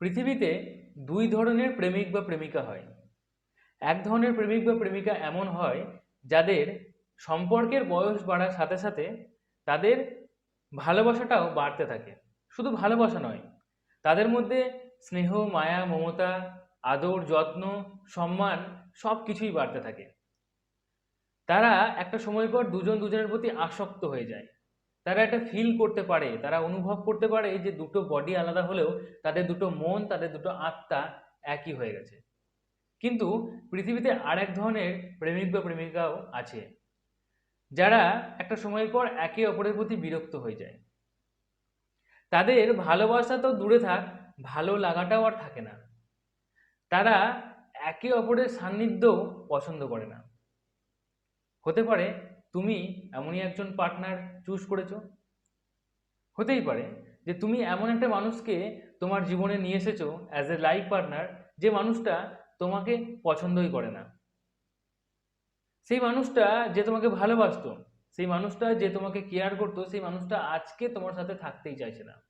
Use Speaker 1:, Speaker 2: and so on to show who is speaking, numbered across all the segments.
Speaker 1: পৃথিবীতে দুই ধরনের প্রেমিক বা প্রেমিকা হয়। এক ধরনের প্রেমিক বা প্রেমিকা এমন হয় যাদের সম্পর্কের বয়স বাড়ার সাথে সাথে তাদের ভালোবাসাটাও বাড়তে থাকে। শুধু ভালোবাসা নয়, তাদের মধ্যে স্নেহ, মায়া, মমতা, আদর, যত্ন, সম্মান সব কিছুই বাড়তে থাকে। তারা একটা সময় পর দুজন দুজনের প্রতি আসক্ত হয়ে যায়। তারা একটা ফিল করতে পারে, তারা অনুভব করতে পারে যে দুটো বডি আলাদা হলেও তাদের দুটো মন, তাদের দুটো আত্মা একই হয়ে গেছে। কিন্তু পৃথিবীতে আরেক ধরনের প্রেমিক বা প্রেমিকাও আছে, যারা একটা সময় পর একে অপরের প্রতি বিরক্ত হয়ে যায়। তাদের ভালোবাসা তো দূরে থাক, ভালো লাগাটাও আর থাকে না। তারা একে অপরের সান্নিধ্যও পছন্দ করে না। হতে পারে তুমি এমনই একজন পার্টনার চুজ করেছ? হতেই পারে যে তুমি এমন একটা মানুষকে তোমার জীবনে নিয়ে এসেছ অ্যাজ এ লাইফ পার্টনার যে মানুষটা তোমাকে পছন্দই করে না। সেই মানুষটা যে তোমাকে ভালোবাসতো, সেই মানুষটা যে তোমাকে কেয়ার করতো, সেই মানুষটা আজকে তোমার সাথে থাকতেই চাইছে না।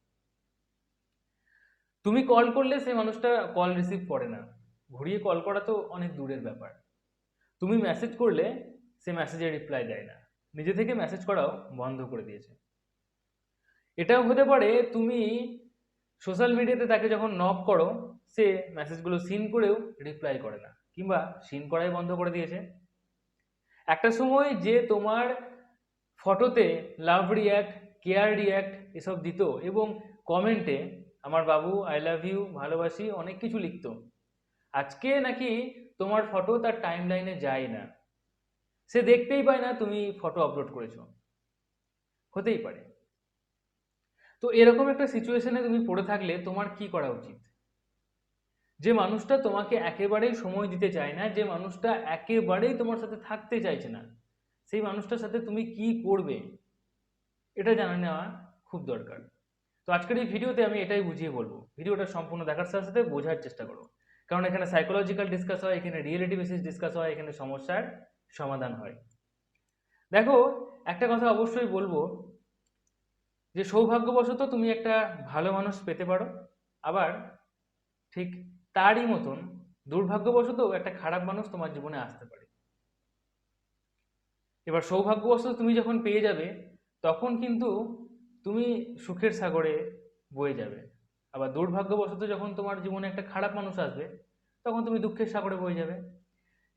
Speaker 1: তুমি কল করলে সেই মানুষটা কল রিসিভ করে না। ঘুরিয়ে কল করা তো অনেক দূরের ব্যাপার। তুমি মেসেজ করলে সে মেসেজে রিপ্লাই দেয় না। নিজে থেকে মেসেজ করাও বন্ধ করে দিয়েছে। এটাও হতে পারে তুমি সোশ্যাল মিডিয়াতে তাকে যখন নক করো, সে মেসেজগুলো সিন করেও রিপ্লাই করে না, কিংবা সিন করাই বন্ধ করে দিয়েছে। একটা সময় যে তোমার ফটোতে লাভ রিয়্যাক্ট কেয়ার রিয়্যাক্ট এসব দিত এবং কমেন্টে আমার বাবু আই লাভ ইউ ভালোবাসি, অনেক কিছু লিখতো। আজকে নাকি তোমার ফটো তার টাইম লাইনে যায় না। সে দেখতেই পায় না তুমি ফটো আপলোড করেছ। হতেই পারে। তো এরকম একটা সিচুয়েশনে তুমি পড়ে থাকলে তোমার কি করা উচিত? যে মানুষটা তোমাকে একেবারেই সময় দিতে চায় না, যে মানুষটা একেবারেই তোমার সাথে থাকতে চাইছে না, সেই মানুষটার সাথে তুমি কি করবে? এটা জানা নেওয়া খুব দরকার। তো আজকের এই ভিডিওতে আমি এটাই বুঝিয়ে বলব। ভিডিওটা সম্পূর্ণ দেখার সাথে সাথে বোঝার চেষ্টা করো। কারণ এখানে সাইকোলজিক্যাল ডিসকাস হয়, এখানে রিয়েলিটি বেসিস ডিসকাস হয়, এখানে সমস্যার সমাধান হয়। দেখো, একটা কথা অবশ্যই বলব যে সৌভাগ্যবশত তুমি একটা ভালো মানুষ পেতে পারো, আবার ঠিক তারই মতন দুর্ভাগ্যবশত একটা খারাপ মানুষ তোমার জীবনে আসতে পারে। এবার সৌভাগ্যবশত তুমি যখন পেয়ে যাবে, তখন কিন্তু তুমি সুখের সাগরে বয়ে যাবে। আবার দুর্ভাগ্যবশত যখন তোমার জীবনে একটা খারাপ মানুষ আসবে, তখন তুমি দুঃখের সাগরে বয়ে যাবে।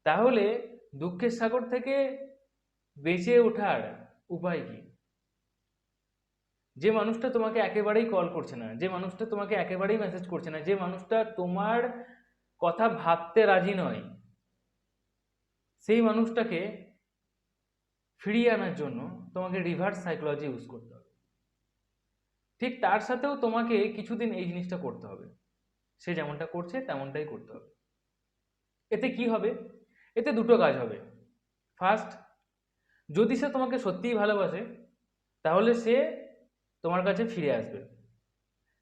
Speaker 1: তাহলে দুঃখের সাগর থেকে বেঁচে ওঠার উপায় কি? যে মানুষটা তোমাকে একেবারেই কল করছে না, যে মানুষটা তোমাকে একেবারেই মেসেজ করছে না, যে মানুষটা তোমার কথা ভাবতে রাজি নয়, সেই মানুষটাকে ফিরিয়ে আনার জন্য তোমাকে রিভার্স সাইকোলজি ইউজ করতে হবে। ঠিক তার সাথেও তোমাকে কিছুদিন এই জিনিসটা করতে হবে। সে যেমনটা করছে তেমনটাই করতে হবে। এতে কি হবে? এতে দুটো কাজ হবে। ফার্স্ট যদি সে তোমাকে সত্যিই ভালোবাসে, তাহলে সে তোমার কাছে ফিরে আসবে।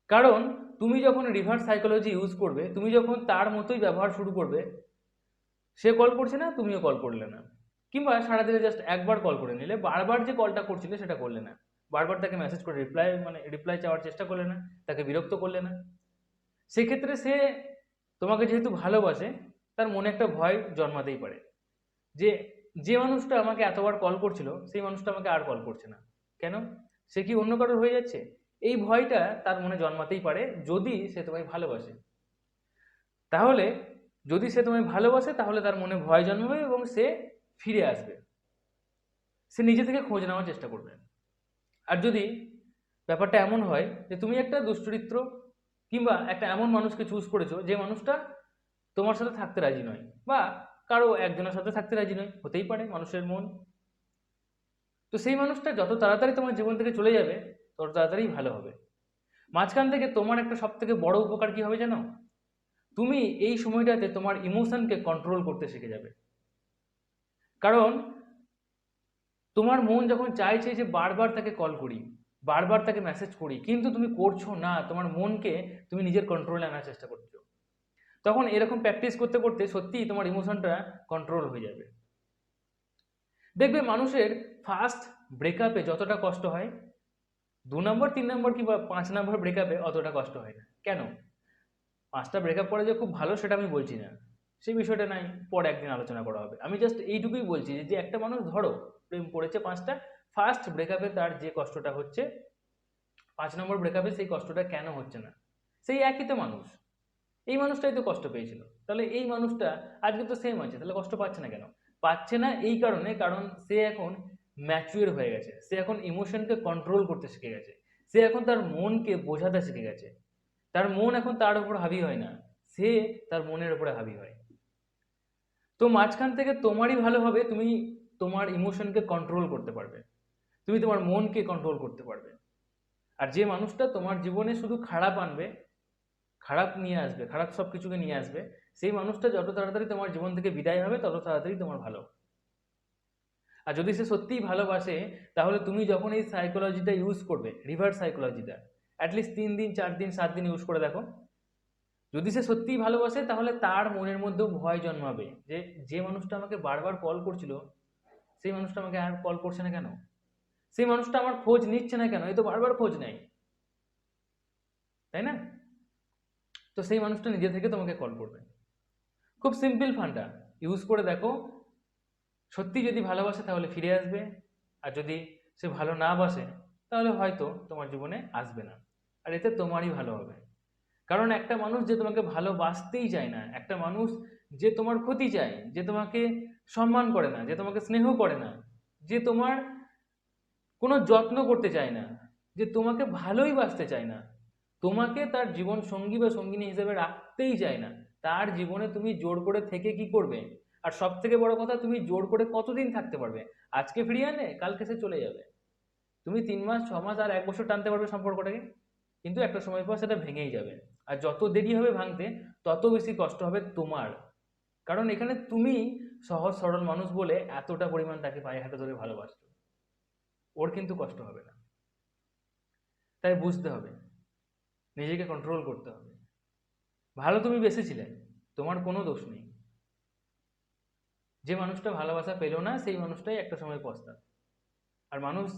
Speaker 1: কারণ তুমি যখন রিভার্স সাইকোলজি ইউজ করবে, তুমি যখন তার মতোই ব্যবহার শুরু করবে, সে কল করছে না, তুমিও কল করলে না। কিংবা সারাদিনে জাস্ট একবার কল করে নিলে, বারবার যে কলটা করছিলে সেটা করলে না। বারবার তাকে মেসেজ করে রিপ্লাই মানে রিপ্লাই চাওয়ার চেষ্টা করলে না, তাকে বিরক্ত করলে না। সেক্ষেত্রে সে তোমাকে যেহেতু ভালোবাসে তার মনে একটা ভয় জন্মাতেই পারে। যে যে মানুষটা আমাকে এতবার কল করছিল, সেই মানুষটা আমাকে আর কল করছে না। কেন? সে কি অন্য কারোর হয়ে যাচ্ছে? এই ভয়টা তার মনে জন্মাতেই পারে যদি সে তোমায় ভালোবাসে। তাহলে যদি সে তোমায় ভালোবাসে, তাহলে তার মনে ভয় জন্মাবে এবং সে ফিরে আসবে। সে নিজে থেকে খোঁজ নেওয়ার চেষ্টা করবে। আর যদি ব্যাপারটা এমন হয় যে, তুমি একটা দুশ্চরিত্র কিংবা একটা এমন মানুষকে চুজ করেছ যে মানুষটা তোমার সাথে থাকতে রাজি নয় বা কারও একজনের সাথে থাকতে রাজি নয়, হতেই পারে মানুষের মন। তো সেই মানুষটা যত তাড়াতাড়ি তোমার জীবন থেকে চলে যাবে, তত তাড়াতাড়ি ভালো হবে। মাঝখান থেকে তোমার একটা সব থেকে বড় উপকার কি হবে জানো? তুমি এই সময়টাতে তোমার ইমোশনকে কন্ট্রোল করতে শিখে যাবে। কারণ তোমার মন যখন চাইছে যে বারবার তাকে কল করি, বারবার তাকে মেসেজ করি, কিন্তু তুমি করছ না, তোমার মনকে তুমি নিজের কন্ট্রোলে আনার চেষ্টা করছ। তখন এরকম প্র্যাকটিস করতে করতে সত্যিই তোমার ইমোশনটা কন্ট্রোল হয়ে যাবে। দেখবে মানুষের ফার্স্ট ব্রেকআপে যতটা কষ্ট হয়, দু নম্বর তিন নম্বর কিংবা পাঁচ নম্বর ব্রেকআপে অতটা কষ্ট হয় না। কেন? পাঁচটা ব্রেকআপ করে যে খুব ভালো সেটা আমি বলছি না। সেই বিষয়টা নাই পরে একদিন আলোচনা করা হবে। আমি জাস্ট এইটুকুই বলছি যে- একটা মানুষ ধরো, প্রেম পড়েছে পাঁচটা ফার্স্ট ব্রেকআপে তার যে কষ্টটা হচ্ছে, পাঁচ নম্বর ব্রেকআপে সেই কষ্টটা কেন হচ্ছে না? সেই একই তো মানুষ। এই মানুষটাই তো কষ্ট পেয়েছিল। তাহলে এই মানুষটা আজকে তো সেম আছে, তাহলে কষ্ট পাচ্ছে না কেন? পাচ্ছে না এই কারণে কারণ সে এখন ম্যাচুয়ার হয়ে গেছে। সে এখন ইমোশনকে কন্ট্রোল করতে শিখে গেছে। সে এখন তার মনকে বোঝাতে শিখে গেছে। তার মন এখন তার উপর হাবি হয় না। সে তার মনের উপরে হাবি হয়। তো মাঝখান থেকে তোমারই ভালো হবে, তুমি তোমার ইমোশনকে কন্ট্রোল করতে পারবে। তুমি তোমার মনকে কন্ট্রোল করতে পারবে। আর যে মানুষটা তোমার জীবনে শুধু খারাপ আনবে খারাপ নিয়ে আসবে, খারাপ সব কিছুকে নিয়ে আসবে, সেই মানুষটা যত তাড়াতাড়ি তোমার জীবন থেকে বিদায় হবে, তত তাড়াতাড়ি তোমার ভালো আর যদি সে সত্যিই ভালোবাসে, তাহলে তুমি যখন এই সাইকোলজিটা ইউজ করবে রিভার্স সাইকোলজিটা অ্যাটলিস্ট তিন দিন, চার দিন, সাত দিন ইউজ করে দেখো। যদি সে সত্যিই ভালোবাসে, তাহলে তার মনের মধ্যেও ভয় জন্মাবে যে যে মানুষটা আমাকে বারবার কল করছিল, সেই মানুষটা আমাকে আর কল করছে না কেন? সেই মানুষটা আমার খোঁজ নিচ্ছে না কেন? এই তো বারবার খোঁজ নেয়। তাই না? তো সেই মানুষটা নিজে থেকে তোমাকে কল করবে। খুব সিম্পল ফান্ডা। ইউজ করে দেখো। সত্যি যদি ভালোবাসে তাহলে ফিরে আসবে। আর যদি সে ভালো না বাসে, তাহলে হয়তো তোমার জীবনে আসবে না। আর এতে তোমারই ভালো হবে। কারণ একটা মানুষ যে তোমাকে ভালোবাসতেই চায় না, একটা মানুষ যে তোমার ক্ষতি চায়, যে তোমাকে সম্মান করে না, যে তোমাকে স্নেহ করে না, যে তোমার কোনো যত্ন করতে চায় না, যে তোমাকে ভালোই বাসতে চায় না তোমাকে তার জীবন সঙ্গী বা সঙ্গিনী হিসেবে রাখতেই চায় না। তার জীবনে তুমি জোর করে থেকে কি করবে? আর সব থেকে বড় কথা, তুমি জোর করে কতদিন থাকতে পারবে? আজকে ফিরিয়ে আনে, কালকে সে চলে যাবে। তুমি তিন মাস, ছ মাস আর এক বছর টানতে পারবে সম্পর্কটাকে। কিন্তু একটা সময় পর সেটা ভেঙেই যাবে। আর যত দেরি হবে ভাঙতে, তত বেশি কষ্ট হবে তোমার। কারণ এখানে তুমি সহজ, সরল মানুষ বলে এতটা পরিমাণ তাকে পায়ে হাতে ধরে ভালোবাসছো। ওর কিন্তু কষ্ট হবে না। তাই বুঝতে হবে। নিজেকে কন্ট্রোল করতে হবে। ভালো তুমি বেসেছিলে তোমার কোনো দোষ নেই। যে মানুষটা ভালোবাসা পেল না, সেই মানুষটাই একটা সময় পস্তাবে। আর মানুষ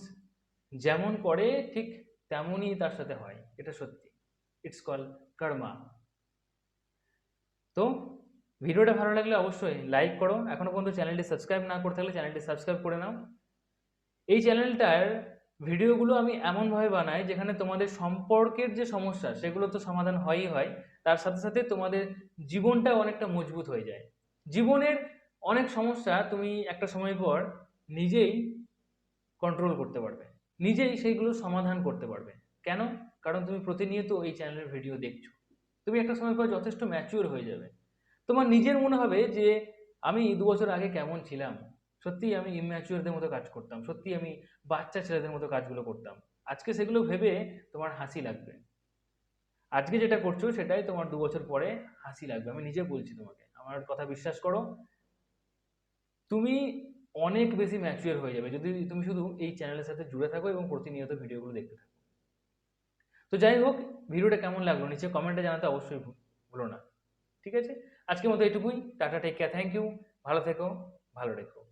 Speaker 1: যেমন করে, ঠিক তেমনই তার সাথে হয়, এটা সত্যি। ইটস কল কর্মা তো ভিডিওটা ভালো লাগলে অবশ্যই লাইক করো। এখনও পর্যন্ত চ্যানেলটি সাবস্ক্রাইব না করতে থাকলে চ্যানেলটি সাবস্ক্রাইব করে নাও। এই চ্যানেলটার ভিডিওগুলো আমি এমনভাবে বানাই যেখানে তোমাদের সম্পর্কের যে সমস্যা, সেগুলো তো সমাধান হয়ই হয়। তার সাথে সাথে তোমাদের জীবনটা অনেকটা মজবুত হয়ে যায়। জীবনের অনেক সমস্যা তুমি একটা সময় পর নিজেই কন্ট্রোল করতে পারবে। নিজেই সেইগুলো সমাধান করতে পারবে। কেন? কারণ তুমি প্রতিনিয়ত এই চ্যানেলের ভিডিও দেখছ। তুমি একটা সময় পর যথেষ্ট ম্যাচিওর হয়ে যাবে। তোমার নিজের মনে হবে যে, আমি দু বছর আগে কেমন ছিলাম? সত্যিই আমি ইম্যাচিওরদের মতো কাজ করতাম সত্যি আমি বাচ্চা ছেলেদের মতো কাজগুলো করতাম। আজকে সেগুলো ভেবে তোমার হাসি লাগবে। আজকে যেটা করছ সেটাই তোমার দু বছর পরে হাসি লাগবে। আমি নিজে বলছি তোমাকে, আমার কথা বিশ্বাস করো। তুমি অনেক বেশি ম্যাচিওর হয়ে যাবে। যদি তুমি শুধু এই চ্যানেলের সাথে জুড়ে থাকো এবং প্রতিনিয়ত ভিডিওগুলো দেখতে থাকো। তো যাই হোক, ভিডিওটা কেমন লাগল নিচে কমেন্টে জানাতে অবশ্যই ভুলো না। ঠিক আছে? আজকের মতো এটুকুই। Tata take care thank you ভালো থেকো, ভালো রেখো।